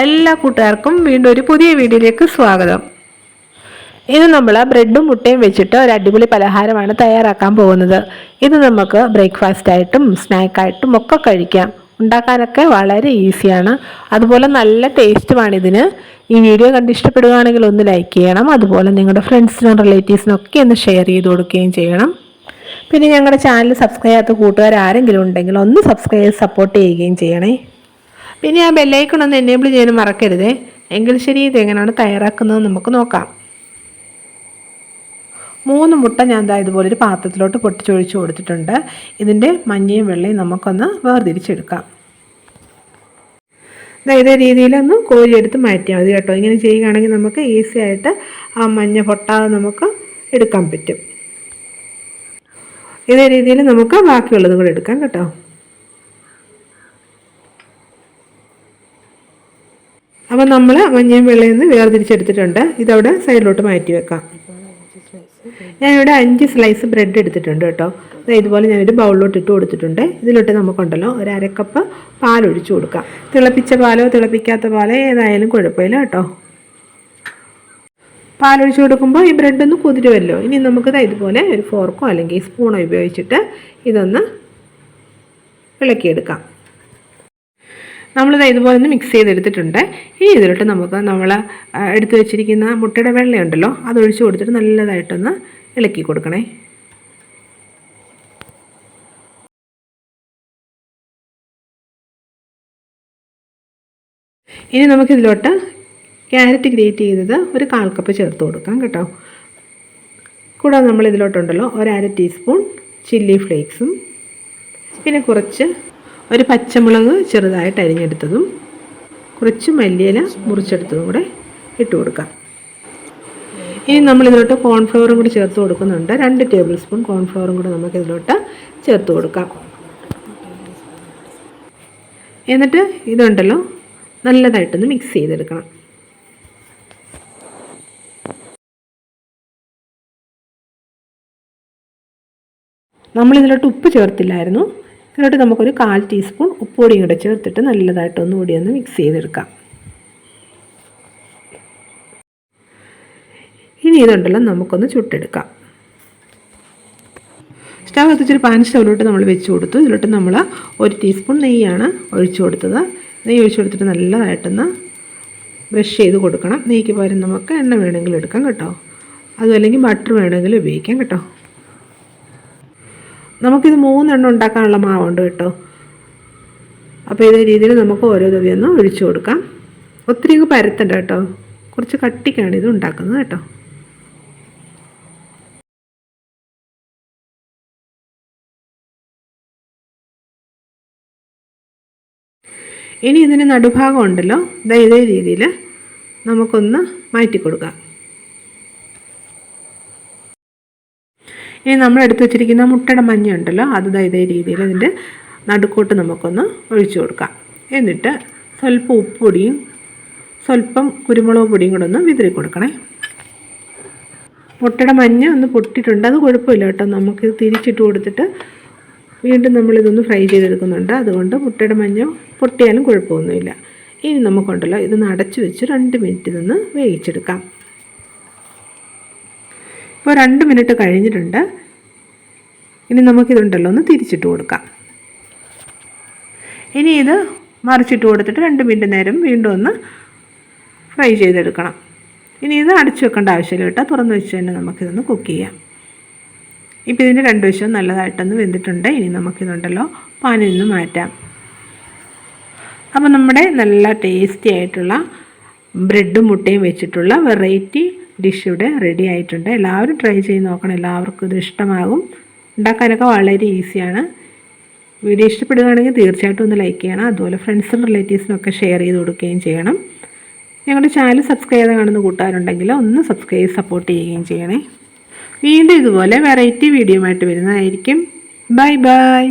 എല്ലാ കൂട്ടുകാർക്കും വീണ്ടും ഒരു പുതിയ വീഡിയോയിലേക്ക് സ്വാഗതം. ഇത് നമ്മൾ ബ്രെഡും മുട്ടയും വെച്ചിട്ട് ഒരു അടിപൊളി പലഹാരമാണ് തയ്യാറാക്കാൻ പോകുന്നത്. ഇത് നമുക്ക് ബ്രേക്ക്ഫാസ്റ്റ് ആയിട്ടും സ്നാക്കായിട്ടും ഒക്കെ കഴിക്കാം. ഉണ്ടാക്കാനൊക്കെ വളരെ ഈസിയാണ്. അതുപോലെ നല്ല ടേസ്റ്റുമാണ് ഇതിന്. ഈ വീഡിയോ കണ്ട് ഇഷ്ടപ്പെടുകയാണെങ്കിൽ ഒന്ന് ലൈക്ക് ചെയ്യണം. അതുപോലെ നിങ്ങളുടെ ഫ്രണ്ട്സിനും റിലേറ്റീവ്സിനും ഒക്കെ ഒന്ന് ഷെയർ ചെയ്ത് കൊടുക്കുകയും ചെയ്യണം. പിന്നെ ഞങ്ങളുടെ ചാനൽ സബ്സ്ക്രൈബ് ചെയ്യാത്ത കൂട്ടുകാർ ആരെങ്കിലും ഉണ്ടെങ്കിൽ ഒന്ന് സബ്സ്ക്രൈബ് സപ്പോർട്ട് ചെയ്യുകയും ചെയ്യണേ. പിന്നെ ആ ബെല്ലൈക്കൺ ഒന്ന് എനേബിൾ ചെയ്യാൻ മറക്കരുത്. എങ്കിൽ ശരി ഇത് എങ്ങനെയാണ് തയ്യാറാക്കുന്നത് നമുക്ക് നോക്കാം. മൂന്ന് മുട്ട ഞാൻ ദാ ഇതുപോലെ ഒരു പാത്രത്തിലോട്ട് പൊട്ടിച്ചൊഴിച്ച് കൊടുത്തിട്ടുണ്ട്. ഇതിന്റെ മഞ്ഞയും വെള്ളയും നമുക്കൊന്ന് വേർതിരിച്ചെടുക്കാം. ഇതേ രീതിയിലൊന്ന് കോരിയെടുത്ത് മാറ്റിയാൽ മതി കേട്ടോ. ഇങ്ങനെ ചെയ്യുകയാണെങ്കിൽ നമുക്ക് ഈസി ആയിട്ട് ആ മഞ്ഞ പൊട്ടാതെ നമുക്ക് എടുക്കാൻ പറ്റും. ഇതേ രീതിയിൽ നമുക്ക് ബാക്കിയുള്ളതും കൂടെ എടുക്കാം കേട്ടോ. അപ്പോൾ നമ്മൾ മഞ്ഞയും വെള്ളയിൽ നിന്ന് വേർതിരിച്ചെടുത്തിട്ടുണ്ട്. ഇതവിടെ സൈഡിലോട്ട് മാറ്റി വെക്കാം. ഞാനിവിടെ അഞ്ച് സ്ലൈസ് ബ്രെഡ് എടുത്തിട്ടുണ്ട് കേട്ടോ. ഇതുപോലെ ഞാനൊരു ബൗളിലോട്ട് ഇട്ട് കൊടുത്തിട്ടുണ്ട്. ഇതിലോട്ട് നമുക്കുണ്ടല്ലോ ഒരു അരക്കപ്പ് പാലൊഴിച്ച് കൊടുക്കാം. തിളപ്പിച്ച പാലോ തിളപ്പിക്കാത്ത പാലോ ഏതായാലും കുഴപ്പമില്ല കേട്ടോ. പാലൊഴിച്ച് കൊടുക്കുമ്പോൾ ഈ ബ്രെഡ് ഒന്ന് കുതിരുമല്ലോ. ഇനി നമുക്ക് ഇതുപോലെ ഒരു ഫോർക്കോ അല്ലെങ്കിൽ സ്പൂണോ ഉപയോഗിച്ചിട്ട് ഇതൊന്ന് ഇളക്കിയെടുക്കാം. നമ്മളിത് ഇതുപോലെ ഒന്ന് മിക്സ് ചെയ്തെടുത്തിട്ടുണ്ട്. ഈ ഇതിലിട്ട് നമുക്ക് നമ്മൾ എടുത്തു വെച്ചിരിക്കുന്ന മുട്ടയുടെ വെള്ളയുണ്ടല്ലോ അത് ഒഴിച്ച് കൊടുത്തിട്ട് നല്ലതായിട്ടൊന്ന് ഇളക്കി കൊടുക്കണേ. ഇനി നമുക്കിതിലോട്ട് ക്യാരറ്റ് ഗ്രേറ്റ് ചെയ്തത് ഒരു കാൽ കപ്പ് ചേർത്ത് കൊടുക്കാം കേട്ടോ. കൂടാതെ നമ്മൾ ഇതിലോട്ടുണ്ടല്ലോ ഒരു അര ടീസ്പൂൺ ചില്ലി ഫ്ലേക്സും പിന്നെ കുറച്ച് ഒരു പച്ചമുളക് ചെറുതായിട്ട് അരിഞ്ഞെടുത്തതും കുറച്ച് മല്ലിയില മുറിച്ചെടുത്തതും കൂടെ ഇട്ട് കൊടുക്കാം. ഇനി നമ്മൾ ഇതിലോട്ട് കോൺഫ്ലവറും കൂടി ചേർത്ത് കൊടുക്കുന്നുണ്ട്. രണ്ട് ടേബിൾ സ്പൂൺ കോൺഫ്ലവറും കൂടെ നമുക്ക് ഇതിലോട്ട് ചേർത്ത് കൊടുക്കാം. എന്നിട്ട് ഇതുണ്ടല്ലോ നല്ലതായിട്ടൊന്ന് മിക്സ് ചെയ്തെടുക്കണം. നമ്മളിതിലോട്ട് ഉപ്പ് ചേർത്തില്ലായിരുന്നു. ഇതിലോട്ട് നമുക്കൊരു കാൽ ടീസ്പൂൺ ഉപ്പുപൊടിയും കൂടെ ചേർത്തിട്ട് നല്ലതായിട്ട് ഒന്നുകൂടി ഒന്ന് മിക്സ് ചെയ്തെടുക്കാം. ഇനി ഇതുണ്ടല്ലോ നമുക്കൊന്ന് ചുട്ടെടുക്കാം. സ്റ്റവ് കത്തിച്ചൊരു പാൻ സ്റ്റവിലോട്ട് നമ്മൾ വെച്ച് കൊടുത്തു. ഇതിലോട്ട് നമ്മൾ ഒരു ടീസ്പൂൺ നെയ്യാണ് ഒഴിച്ചു കൊടുത്തത്. നെയ്യ് ഒഴിച്ചു കൊടുത്തിട്ട് നല്ലതായിട്ടൊന്ന് ബ്രഷ് ചെയ്ത് കൊടുക്കണം. നെയ്ക്ക് പകരം നമുക്ക് എണ്ണ വേണമെങ്കിലും എടുക്കാം കേട്ടോ. അതും അല്ലെങ്കിൽ ബട്ടർ വേണമെങ്കിലും ഉപയോഗിക്കാം കേട്ടോ. നമുക്കിത് മൂന്നെണ്ണം ഉണ്ടാക്കാനുള്ള മാവുണ്ട് കേട്ടോ. അപ്പോൾ ഇതേ രീതിയിൽ നമുക്ക് ഓരോ തവിയൊന്ന് ഒഴിച്ചു കൊടുക്കാം. ഒത്തിരി അങ്ങ് പരത്തണ്ട കേട്ടോ. കുറച്ച് കട്ടിക്കാണ് ഇത് ഉണ്ടാക്കുന്നത് കേട്ടോ. ഇനി ഇതിന് നടുഭാഗം ഉണ്ടല്ലോ. ഇതേ രീതിയിൽ നമുക്കൊന്ന് മാറ്റി കൊടുക്കാം. ഇനി നമ്മൾ എടുത്തു വെച്ചിരിക്കുന്ന മുട്ടയുടെ മഞ്ഞ ഉണ്ടല്ലോ അത് ഇതേ രീതിയിൽ ഇതിന്റെ നടുക്കോട്ട് നമുക്കൊന്ന് ഒഴിച്ചു കൊടുക്കാം. എന്നിട്ട് സ്വല്പം ഉപ്പൊടിയും സ്വല്പം കുരുമുളക് പൊടിയും കൂടെ ഒന്ന് വിതറി കൊടുക്കണേ. മുട്ടയുടെ മഞ്ഞ ഒന്ന് പൊട്ടിയിട്ടുണ്ട് അത് കുഴപ്പമില്ല കേട്ടോ. നമുക്ക് തിരിച്ചിട്ട് കൊടുത്തിട്ട് വീണ്ടും നമ്മളിതൊന്ന് ഫ്രൈ ചെയ്തെടുക്കുന്നുണ്ട്. അതുകൊണ്ട് മുട്ടയുടെ മഞ്ഞ പൊട്ടിയാലും കുഴപ്പമൊന്നുമില്ല. ഇനി നമുക്കുണ്ടല്ലോ ഇതൊന്ന് അടച്ചു വെച്ച് രണ്ട് മിനിറ്റ് നിന്ന് വേവിച്ചെടുക്കാം. ഇപ്പോൾ രണ്ട് മിനിറ്റ് കഴിഞ്ഞിട്ടുണ്ട്. ഇനി നമുക്കിതുണ്ടല്ലോ ഒന്ന് തിരിച്ചിട്ട് കൊടുക്കാം. ഇനി ഇത് മറിച്ചിട്ട് കൊടുത്തിട്ട് രണ്ട് മിനിറ്റ് നേരം വീണ്ടും ഒന്ന് ഫ്രൈ ചെയ്തെടുക്കണം. ഇനി ഇത് അടച്ചു വെക്കേണ്ട ആവശ്യമില്ല കേട്ടോ. തുറന്ന് വെച്ച് തന്നെ നമുക്കിതൊന്ന് കുക്ക് ചെയ്യാം. ഇപ്പോൾ ഇതിന്റെ രണ്ട് വശവും നല്ലതായിട്ടൊന്ന് വെന്തിട്ടുണ്ട്. ഇനി നമുക്കിതുണ്ടല്ലോ പാനിൽ നിന്ന് മാറ്റാം. അപ്പോൾ നമ്മുടെ നല്ല ടേസ്റ്റി ആയിട്ടുള്ള ബ്രെഡും മുട്ടയും വെച്ചിട്ടുള്ള വെറൈറ്റി ഡിഷ് ഇവിടെ റെഡി ആയിട്ടുണ്ട്. എല്ലാവരും ട്രൈ ചെയ്ത് നോക്കണം. എല്ലാവർക്കും ഇത് ഇഷ്ടമാകും. ഉണ്ടാക്കാനൊക്കെ വളരെ ഈസിയാണ്. വീഡിയോ ഇഷ്ടപ്പെടുകയാണെങ്കിൽ തീർച്ചയായിട്ടും ഒന്ന് ലൈക്ക് ചെയ്യണം. അതുപോലെ ഫ്രണ്ട്സും റിലേറ്റീവ്സിനും ഒക്കെ ഷെയർ ചെയ്ത് കൊടുക്കുകയും ചെയ്യണം. ഞങ്ങളുടെ ചാനൽ സബ്സ്ക്രൈബ് ചെയ്ത് കാണുന്ന കൂട്ടുകാരുണ്ടെങ്കിൽ ഒന്ന് സബ്സ്ക്രൈബ് സപ്പോർട്ട് ചെയ്യുകയും ചെയ്യണേ. വീണ്ടും ഇതുപോലെ വെറൈറ്റി വീഡിയോ ആയിട്ട് വരുന്നതായിരിക്കും. Bye bye